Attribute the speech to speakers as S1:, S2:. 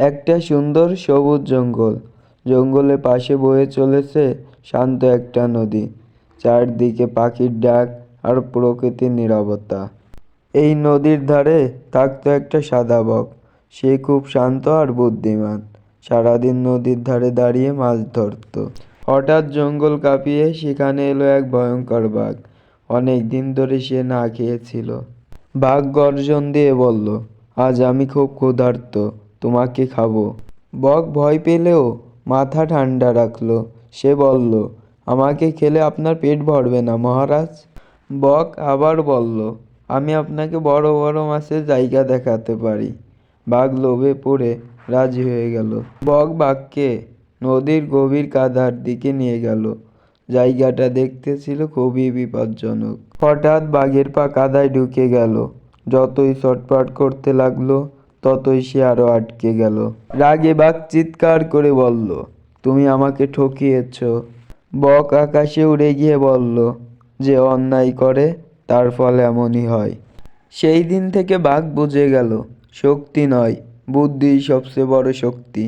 S1: একটা সুন্দর সবুজ জঙ্গল। জঙ্গলে পাশে বয়ে চলেছে শান্ত একটা নদী। চারদিকে পাখির ডাক আর প্রকৃতির নীরবতা। এই নদীর ধারে থাকতো একটা সাদা বক। সে খুব শান্ত আর বুদ্ধিমান। সারাদিন নদীর ধারে দাঁড়িয়ে মাছ ধরতো। হঠাৎ জঙ্গল কাঁপিয়ে সেখানে এলো এক ভয়ঙ্কর বাঘ। অনেক দিন ধরে সে না খেয়েছিল। বাঘ গর্জন দিয়ে বলল, আজ আমি খুব ক্ষুধার্ত। তোমাকে খাব। বক ভয় পেলেও মাথা ঠান্ডা রাখল। সে বলল, আমাকে খেলে আপনার পেট ভরবে না, মহারাজ। বক আবার বলল, আমি আপনাকে বড় বড় মাছের জায়গা দেখাতে পারি। বাঘ লোভে পড়ে রাজি হয়ে গেল। বক বাঘকে নদীর গভীর কাদার দিকে নিয়ে গেল। জায়গাটা দেখতে ছিল খুবই বিপজ্জনক। হঠাৎ বাঘের পা কাদায় ঢুকে গেল। যতই ছটফট করতে লাগল ততই সে আরও আটকে গেল। রাগে বাঘ চিৎকার করে বলল, তুমি আমাকে ঠকিয়েছ। বক আকাশে উড়ে গিয়ে বলল, যে অন্যায় করে, তার ফল এমনই হয়। সেই দিন থেকে বাঘ বুঝে গেল, শক্তি নয় বুদ্ধি সবচেয়ে বড় শক্তি।